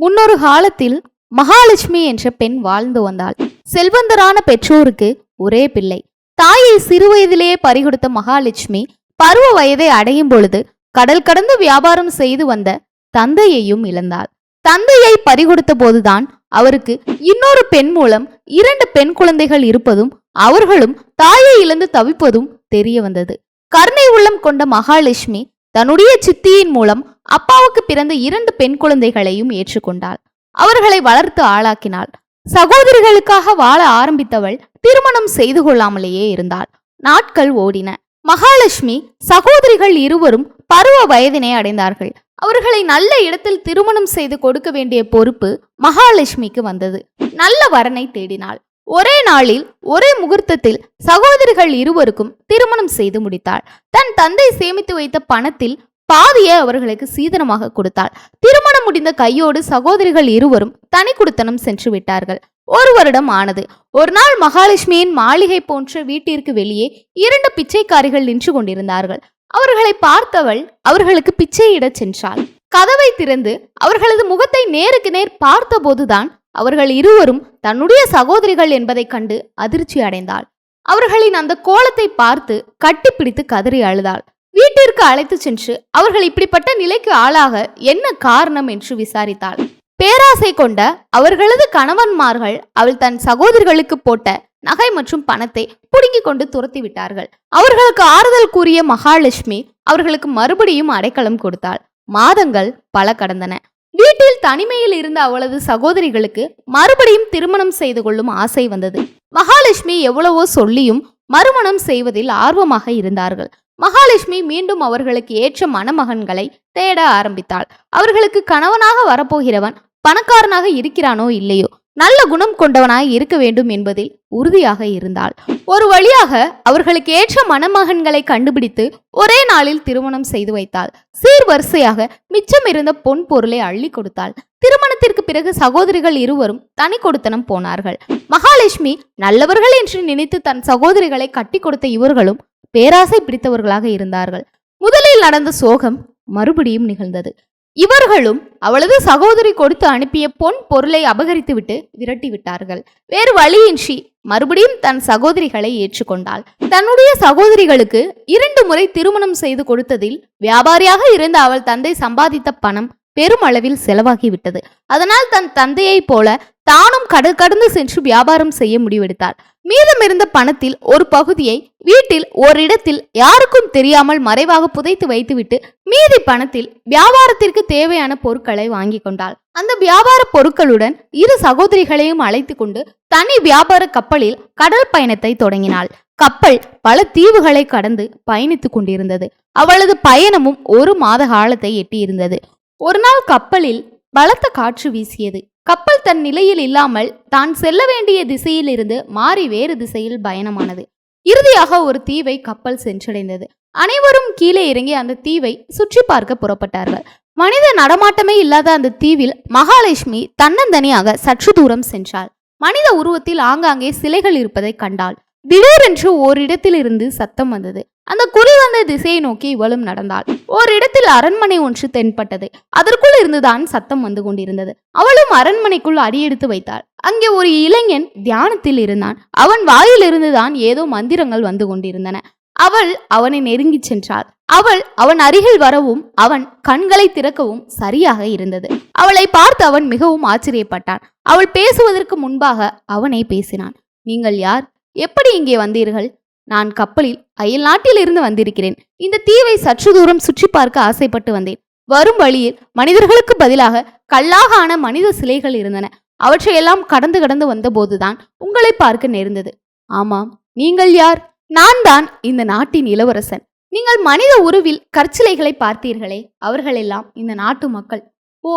முன்னொரு காலத்தில் மகாலட்சுமி என்ற பெண் வாழ்ந்து வந்தாள். செல்வந்தரான பெற்றோருக்கு ஒரே பிள்ளை. தாயை சிறுவயதிலேயே பறிகொடுத்த மகாலட்சுமி பருவ வயதை அடையும் பொழுது கடல் கடந்து வியாபாரம் செய்து வந்த தந்தையையும் இழந்தாள். தந்தையை பறிகொடுத்த போதுதான் அவருக்கு இன்னொரு பெண் மூலம் இரண்டு பெண் குழந்தைகள் இருப்பதும் அவர்களும் தாயை இழந்து தவிப்பதும் தெரிய வந்தது. கருணை உள்ளம் கொண்ட மகாலட்சுமி தன்னுடைய சித்தியின் மூலம் அப்பாவுக்கு பிறந்த இரண்டு பெண் குழந்தைகளையும் ஏற்றுக்கொண்டாள். அவர்களை வளர்த்து ஆளாக்கினாள். சகோதரிகளுக்காக வாழ ஆரம்பித்தவள் திருமணம் செய்து கொள்ளாமலேயே இருந்தாள். நாட்கள் ஓடின. மகாலட்சுமி சகோதரிகள் இருவரும் பருவ வயதினை அடைந்தார்கள். அவர்களை நல்ல இடத்தில் திருமணம் செய்து கொடுக்க வேண்டிய பொறுப்பு மகாலட்சுமிக்கு வந்தது. நல்ல வரனை தேடினாள். ஒரே நாளில் ஒரே முகூர்த்தத்தில் சகோதரிகள் இருவருக்கும் திருமணம் செய்து முடித்தாள். தன் தந்தை சேமித்து வைத்த பணத்தில் பாதியை அவர்களுக்கு சீதனமாக கொடுத்தாள். திருமணம் முடிந்த கையோடு சகோதரிகள் இருவரும் தனி குடுத்தனம் சென்று விட்டார்கள். ஒரு வருடம் ஆனது. ஒரு நாள் மகாலட்சுமியின் மாளிகை போன்ற வீட்டிற்கு வெளியே இரண்டு பிச்சைக்காரிகள் நின்று கொண்டிருந்தார்கள். அவர்களை பார்த்தவள் அவர்களுக்கு பிச்சையிடச் சென்றாள். கதவை திறந்து அவர்களது முகத்தை நேருக்கு நேர் பார்த்தபோதுதான் அவர்கள் இருவரும் தன்னுடைய சகோதரிகள் என்பதைக் கண்டு அதிர்ச்சி அடைந்தாள். அவர்களின் அந்த கோலத்தை பார்த்து கட்டிப்பிடித்து கதறி அழுதாள். வீட்டிற்கு அழைத்து சென்று அவர்கள் இப்படிப்பட்ட நிலைக்கு ஆளாக என்ன காரணம் என்று விசாரித்தாள். பேராசை கொண்ட அவர்களது கணவன்மார்கள் அவள் தன் சகோதரிகளுக்கு போட்ட நகை மற்றும் பணத்தை புடுங்கிக் கொண்டு துரத்தி விட்டார்கள். அவர்களுக்கு ஆறுதல் கூறிய மகாலட்சுமி அவர்களுக்கு மறுபடியும் அடைக்கலம் கொடுத்தாள். மாதங்கள் பல கடந்தன. வீட்டில் தனிமையில் இருந்த அவளது சகோதரிகளுக்கு மறுபடியும் திருமணம் செய்து கொள்ளும் ஆசை வந்தது. மகாலட்சுமி எவ்வளவோ சொல்லியும் மறுமணம் செய்வதில் ஆர்வமாக இருந்தார்கள். மகாலட்சுமி மீண்டும் அவர்களுக்கு ஏற்ற மணமகன்களை தேட ஆரம்பித்தாள். அவர்களுக்கு கணவனாக வரப்போகிறவன் பணக்காரனாக இருக்கிறானோ இல்லையோ? நல்ல குணம் கொண்டவனாய் இருக்க வேண்டும் என்பதில் உறுதியாக இருந்தாள். ஒரு வழியாக அவர்களுக்கு ஏற்ற மணமகன்களை கண்டுபிடித்து ஒரே நாளில் திருமணம் செய்து வைத்தாள். சீர்வரிசையாக மிச்சம் இருந்த பொன் பொருளை அள்ளி கொடுத்தாள். திருமணத்திற்கு பிறகு சகோதரிகள் இருவரும் தனி கொடுத்தனம் போனார்கள். மகாலட்சுமி நல்லவர்கள் என்று நினைத்து தன் சகோதரிகளை கட்டி கொடுத்த இவர்களும் பேராசை பிடித்தவர்களாக இருந்தார்கள். முதலில் நடந்த சோகம் மறுபடியும் நிகழ்ந்தது. இவர்களும் அவளது சகோதரி கொடுத்து அனுப்பிய பொன் பொருளை அபகரித்துவிட்டு விரட்டி விட்டார்கள். வேறு வழியின்றி மறுபடியும் தன் சகோதரிகளை ஏற்றுக்கொண்டாள். தன்னுடைய சகோதரிகளுக்கு இரண்டு முறை திருமணம் செய்து கொடுத்ததில் வியாபாரியாக இருந்த அவள் தந்தை சம்பாதித்த பணம் பெருமளவில் செலவாகிவிட்டது. அதனால் தன் தந்தையைப் போல தானும் கடல் கடந்து சென்று வியாபாரம் செய்ய முடிவெடுத்தாள். மீதமிருந்த பணத்தில் ஒரு பகுதியை வீட்டில் ஓரிடத்தில் யாருக்கும் தெரியாமல் மறைவாக புதைத்து வைத்துவிட்டு மீதி பணத்தில் வியாபாரத்திற்கு தேவையான பொருட்களை வாங்கி கொண்டாள். அந்த வியாபார பொருட்களுடன் இரு சகோதரிகளையும் அழைத்து கொண்டு தனி வியாபார கப்பலில் கடல் பயணத்தை தொடங்கினாள். கப்பல் பல தீவுகளை கடந்து பயணித்துக் கொண்டிருந்தது. அவளது பயணமும் ஒரு மாத காலத்தை எட்டியிருந்தது. ஒரு நாள் கப்பலில் பலத்த காற்று வீசியது. கப்பல் தன் நிலையில் இல்லாமல் தான் செல்ல வேண்டிய திசையிலிருந்து மாறி வேறு திசையில் பயணமானது. இறுதியாக ஒரு தீவை கப்பல் சென்றடைந்தது. அனைவரும் கீழே இறங்கி அந்த தீவை சுற்றி பார்க்க புறப்பட்டார்கள். மனித நடமாட்டமே இல்லாத அந்த தீவில் மகாலட்சுமி தன்னந்தனியாக சற்று தூரம் சென்றாள். மனித உருவத்தில் ஆங்காங்கே சிலைகள் இருப்பதை கண்டாள். திடீரென்று ஓரிடத்திலிருந்து சத்தம் வந்தது. அந்த குறி வந்த திசையை நோக்கி இவளும் நடந்தாள். ஓரிடத்தில் அரண்மனை ஒன்று தென்பட்டது. அதற்குள் இருந்துதான் சத்தம் வந்து கொண்டிருந்தது. அவளும் அரண்மனைக்குள் அடியெடுத்து வைத்தாள். அங்கே ஒரு இளைஞன் தியானத்தில் இருந்தான். அவன் வாயிலிருந்துதான் ஏதோ மந்திரங்கள் வந்து கொண்டிருந்தன. அவள் அவனை நெருங்கிச் சென்றாள். அவள் அவன் அருகில் வரவும் அவன் கண்களை திறக்கவும் சரியாக இருந்தது. அவளை பார்த்து அவன் மிகவும் ஆச்சரியப்பட்டான். அவள் பேசுவதற்கு முன்பாக அவனை பேசினான். நீங்கள் யார்? எப்படி இங்கே வந்தீர்கள்? நான் கப்பலில் அயல் நாட்டில் இருந்து வந்திருக்கிறேன். இந்த தீவை சற்று தூரம் சுற்றி பார்க்க ஆசைப்பட்டு வந்தேன். வரும் வழியில் மனிதர்களுக்கு பதிலாக கல்லாக ஆன மனித சிலைகள் இருந்தன. அவற்றையெல்லாம் கடந்து கடந்து வந்தபோதுதான் உங்களை பார்க்க நேர்ந்தது. ஆமாம் நீங்கள் யார்? நான் தான் இந்த நாட்டின் இளவரசன். நீங்கள் மனித உருவில் கற்சிலைகளை பார்த்தீர்களே அவர்களெல்லாம் இந்த நாட்டு மக்கள். ஓ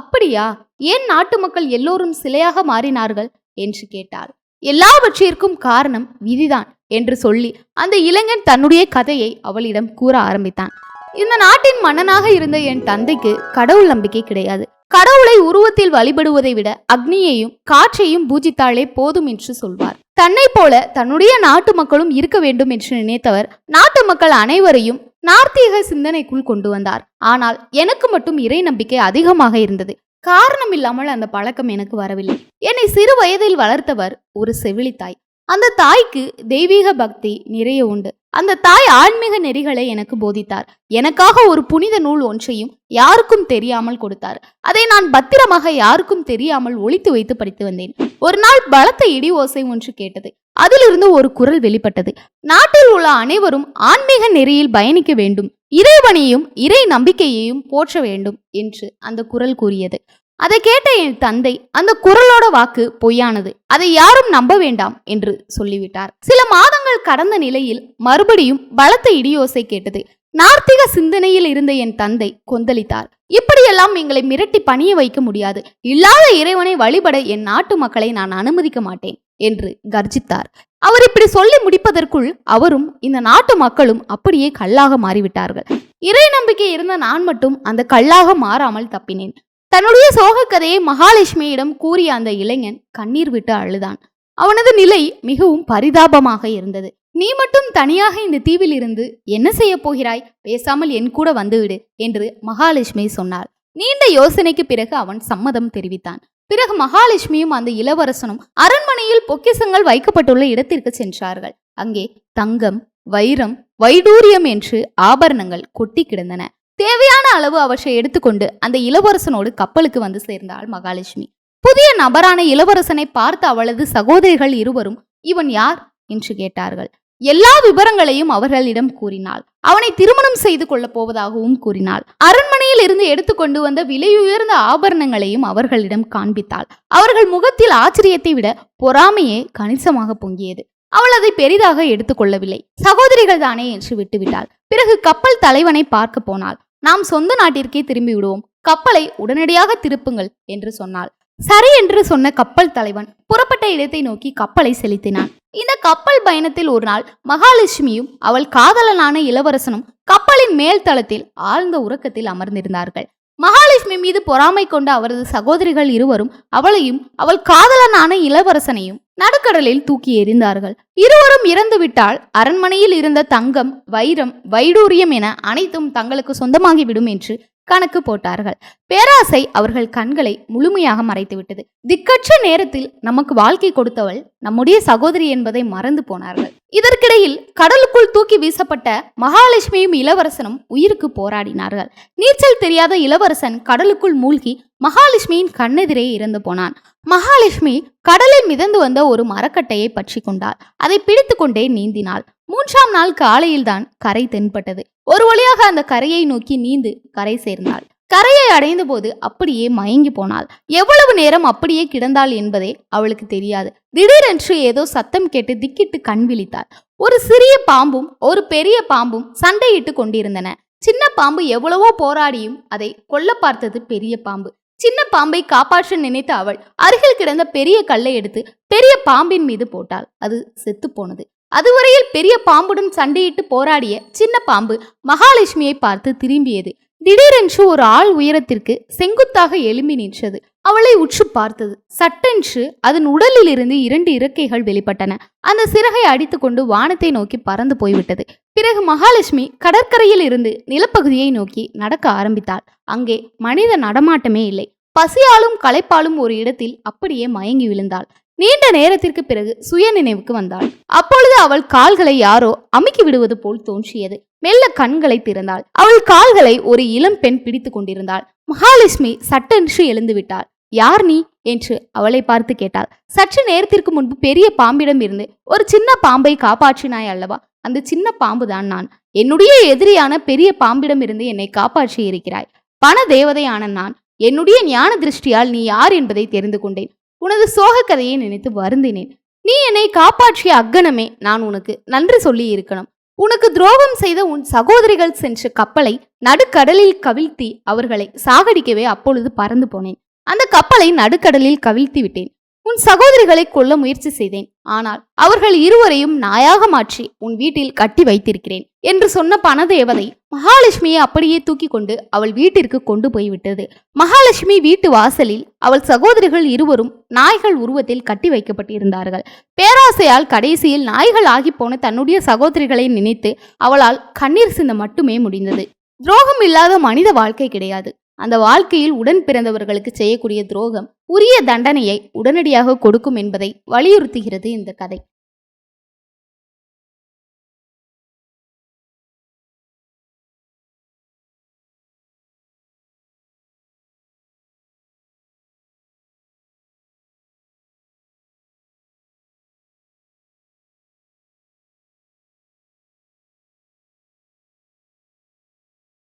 அப்படியா? ஏன் நாட்டு மக்கள் எல்லோரும் சிலையாக மாறினார்கள்? என்று கேட்டாள். எல்லாவற்றிற்கும் காரணம் விதிதான் என்று சொல்லி அந்த இளைஞன் தன்னுடைய கதையை அவளிடம் கூற ஆரம்பித்தான். இந்த நாட்டின் மன்னனாக இருந்த என் தந்தைக்கு கடவுள் நம்பிக்கை கிடையாது. கடவுளை உருவத்தில் வழிபடுவதை விட அக்னியையும் காற்றையும் பூஜித்தாலே போதும் என்று சொல்வார். தன்னை போல தன்னுடைய நாட்டு மக்களும் இருக்க வேண்டும் என்று நினைத்தவர் நாட்டு மக்கள் அனைவரையும் நார்த்தீக சிந்தனைக்குள் கொண்டு வந்தார். ஆனால் எனக்கு மட்டும் இறை நம்பிக்கை அதிகமாக இருந்தது. காரணம் இல்லாமல் அந்த பழக்கம் எனக்கு வரவில்லை. என்னை சிறு வயதில் வளர்த்தவர் ஒரு செவிலித்தாய் அந்த தாய்க்கு தெய்வீக பக்தி நிறைய உண்டு. அந்த தாய் ஆன்மீக நெறிகளை எனக்கு போதித்தார். எனக்காக ஒரு புனித நூல் ஒன்றையும் யாருக்கும் தெரியாமல் கொடுத்தார். அதை நான் பத்திரமாக யாருக்கும் தெரியாமல் ஒழித்து வைத்து படித்து வந்தேன். ஒரு நாள் பலத்த இடி ஓசை ஒன்று கேட்டது. அதிலிருந்து ஒரு குரல் வெளிப்பட்டது. நாட்டில் உள்ள அனைவரும் ஆன்மீக நெறியில் பயணிக்க வேண்டும். இறைவனையும் இறை நம்பிக்கையையும் போற்ற வேண்டும் என்று அந்த குரல் கூறியது. அதை கேட்ட என் தந்தை அந்த குரலோட வாக்கு பொய்யானது. அதை யாரும் நம்ப வேண்டாம் என்று சொல்லிவிட்டார். சில மாதங்கள் கடந்த நிலையில் மறுபடியும் பலத்த இடியோசை கேட்டது. நார்த்திக சிந்தனையில் இருந்த என் தந்தை கொந்தளித்தார். இப்படியெல்லாம் எங்களை மிரட்டி பணிய வைக்க முடியாது. இல்லாத இறைவனை வழிபட என் நாட்டு மக்களை நான் அனுமதிக்க மாட்டேன் என்று கர்ஜித்தார். அவர் இப்படி சொல்லி முடிப்பதற்குள் அவரும் இந்த நாட்டு மக்களும் அப்படியே கல்லாக மாறிவிட்டார்கள். இறை நம்பிக்கை இருந்த நான் மட்டும் அந்த கல்லாக மாறாமல் தப்பினேன். தன்னுடைய சோக கதையை மகாலட்சுமியிடம் கூறிய அந்த இளைஞன் கண்ணீர் விட்டு அழுதான். அவனது நிலை மிகவும் பரிதாபமாக இருந்தது. நீ மட்டும் தனியாக இந்த தீவில் இருந்து என்ன செய்ய போகிறாய்? பேசாமல் என் கூட வந்துவிடு என்று மகாலட்சுமி சொன்னாள். நீண்ட யோசனைக்கு பிறகு அவன் சம்மதம் தெரிவித்தான். பிறகு மகாலட்சுமியும் அந்த இளவரசனும் அரண்மனையில் பொக்கிசங்கள் வைக்கப்பட்டுள்ள இடத்திற்கு சென்றார்கள். அங்கே தங்கம் வைரம் வைடூரியம் என்று ஆபரணங்கள் கொட்டி கிடந்தன. தேவையான அளவு அவற்றை எடுத்துக்கொண்டு அந்த இளவரசனோடு கப்பலுக்கு வந்து சேர்ந்தாள் மகாலட்சுமி. புதிய நபரான இளவரசனை பார்த்த அவளது சகோதரிகள் இருவரும் இவன் யார்? என்று கேட்டார்கள். எல்லா விவரங்களையும் அவர்களிடம் கூறினாள். அவனை திருமணம் செய்து கொள்ளப் போவதாகவும் கூறினாள். அரண்மனையில் இருந்து எடுத்துக்கொண்டு வந்த விலையுயர்ந்த ஆபரணங்களையும் அவர்களிடம் காண்பித்தாள். அவர்கள் முகத்தில் ஆச்சரியத்தை விட பொறாமையே கணிசமாக பொங்கியது. அவள் அதை பெரிதாக எடுத்துக்கொள்ளவில்லை சகோதரிகள் தானே என்று விட்டுவிட்டாள். பிறகு கப்பல் தலைவனை பார்க்க போனாள். நாம் சொந்த நாட்டிற்கே திரும்பி விடுவோம் கப்பலை உடனடியாக திருப்புங்கள் என்று சொன்னாள். சரி என்று சொன்ன கப்பல் தலைவன் புறப்பட்ட இடத்தை நோக்கி கப்பலை செலுத்தினான். இந்த கப்பல் பயணத்தில் ஒரு நாள் மகாலட்சுமியும் அவள் காதலனான இளவரசனும் கப்பலின் மேல் தளத்தில் ஆழ்ந்த உறக்கத்தில் அமர்ந்திருந்தார்கள். மகாலட்சுமி மீது பொறாமை கொண்ட அவரது சகோதரிகள் இருவரும் அவளையும் அவள் காதலனான இளவரசனையும் நடுக்கடலில் தூக்கி எறிந்தார்கள். இருவரும் இறந்துவிட்டால் அரண்மனையில் இருந்த தங்கம் வைரம் வைடூரியம் என அனைத்தும் தங்களுக்கு சொந்தமாகிவிடும் என்று கணக்கு போட்டார்கள். பேராசை அவர்கள் கண்களை முழுமையாக மறைத்துவிட்டது திக்கற்ற நேரத்தில் நமக்கு வாழ்க்கை கொடுத்தவள் நம்முடைய சகோதரி என்பதை மறந்து போனார்கள். இதற்கிடையில் கடலுக்குள் தூக்கி வீசப்பட்ட மகாலட்சுமியும் இளவரசனும் உயிருக்கு போராடினார்கள். நீச்சல் தெரியாத இளவரசன் கடலுக்குள் மூழ்கி மகாலட்சுமியின் கண்ணெதிரே இறந்து போனான். மகாலட்சுமி கடலில் மிதந்து வந்த ஒரு மரக்கட்டையை பற்றி கொண்டாள். அதை பிடித்து கொண்டே நீந்தினாள். மூன்றாம் நாள் காலையில்தான் கரை தென்பட்டது. ஒரு வழியாக அந்த கரையை நோக்கி நீந்து கரை சேர்ந்தாள். கரையை அடைந்த போது அப்படியே மயங்கி போனாள். எவ்வளவு நேரம் அப்படியே கிடந்தாள் என்பதே அவளுக்கு தெரியாது. திடீரென்று ஏதோ சத்தம் கேட்டு திக்கிட்டு கண் விழித்தாள். ஒரு சிறிய பாம்பும் ஒரு பெரிய பாம்பும் சண்டையிட்டு கொண்டிருந்தன. சின்ன பாம்பு எவ்வளவோ போராடியும் அதை கொல்ல பார்த்தது பெரிய பாம்பு. சின்ன பாம்பை காப்பாற்ற நினைத்த அவள் அருகில் கிடந்த பெரிய கல்லை எடுத்து பெரிய பாம்பின் மீது போட்டாள். அது செத்து போனது. அதுவரையில் பெரிய பாம்புடன் சண்டையிட்டு போராடிய சின்ன பாம்பு மகாலட்சுமியை பார்த்து திரும்பியது. திடீரென்று ஒரு ஆள் உயரத்திற்கு செங்குத்தாக எழும்பி நின்றது. அவளை உற்று பார்த்தது. சட்டென்று அதன் உடலில் இருந்து இரண்டு இறக்கைகள் வெளிப்பட்டன. அந்த சிறகை அடித்துக்கொண்டு வானத்தை நோக்கி பறந்து போய்விட்டது. பிறகு மகாலட்சுமி கடற்கரையில் இருந்து நிலப்பகுதியை நோக்கி நடக்க ஆரம்பித்தாள். அங்கே மனித நடமாட்டமே இல்லை. பசியாலும் களைப்பாலும் ஒரு இடத்தில் அப்படியே மயங்கி விழுந்தாள். நீண்ட நேரத்திற்கு பிறகு சுய நினைவுக்கு வந்தாள். அப்பொழுது அவள் கால்களை யாரோ அமுக்கி விடுவது போல் தோன்றியது. மெல்ல கண்களை திறந்தாள். அவள் கால்களை ஒரு இளம் பெண் பிடித்து கொண்டிருந்தாள். மகாலட்சுமி சட்டென்று எழுந்து விட்டாள். யார் நீ? என்று அவளை பார்த்து கேட்டாள். சற்று நேரத்திற்கு முன்பு பெரிய பாம்பிடம் இருந்து ஒரு சின்ன பாம்பை காப்பாற்றினாய் அல்லவா? அந்த சின்ன பாம்பு தான் நான். என்னுடைய எதிரியான பெரிய பாம்பிடம் இருந்து என்னை காப்பாற்றி இருக்கிறாய் பண தேவதையான நான். என்னுடைய ஞான திருஷ்டியால் நீ யார் என்பதை தெரிந்து கொண்டேன். உனது சோக கதையை நினைத்து வருந்தினேன். நீ என்னை காப்பாற்றிய அக்கணமே நான் உனக்கு நன்றி சொல்லி இருக்கணும் உனக்கு துரோகம் செய்த உன் சகோதரிகள் சென்ற கப்பலை நடுக்கடலில் கவிழ்த்தி அவர்களை சாகடிக்கவே அப்பொழுது பறந்து போனேன். அந்த கப்பலை நடுக்கடலில் கவிழ்த்தி விட்டேன். உன் சகோதரிகளை கொல்ல முயற்சி செய்தேன். ஆனால் அவர்கள் இருவரையும் நாயாக மாற்றி உன் வீட்டில் கட்டி வைத்திருக்கிறேன் என்று சொன்ன பணதேவதை மகாலட்சுமியை அப்படியே தூக்கி கொண்டு அவள் வீட்டிற்கு கொண்டு போய்விட்டது. மகாலட்சுமி வீட்டு வாசலில் அவள் சகோதரிகள் இருவரும் நாய்கள் உருவத்தில் கட்டி வைக்கப்பட்டிருந்தார்கள். பேராசையால் கடைசியில் நாய்கள் ஆகி போன தன்னுடைய சகோதரிகளை நினைத்து அவளால் கண்ணீர் சிந்த மட்டுமே முடிந்தது. துரோகம் இல்லாத மனித வாழ்க்கை கிடையாது. அந்த வாழ்க்கையில் உடன் பிறந்தவர்களுக்கு செய்யக்கூடிய துரோகம் உரிய தண்டனையை உடனடியாக கொடுக்கும் என்பதை வலியுறுத்துகிறது இந்த கதை.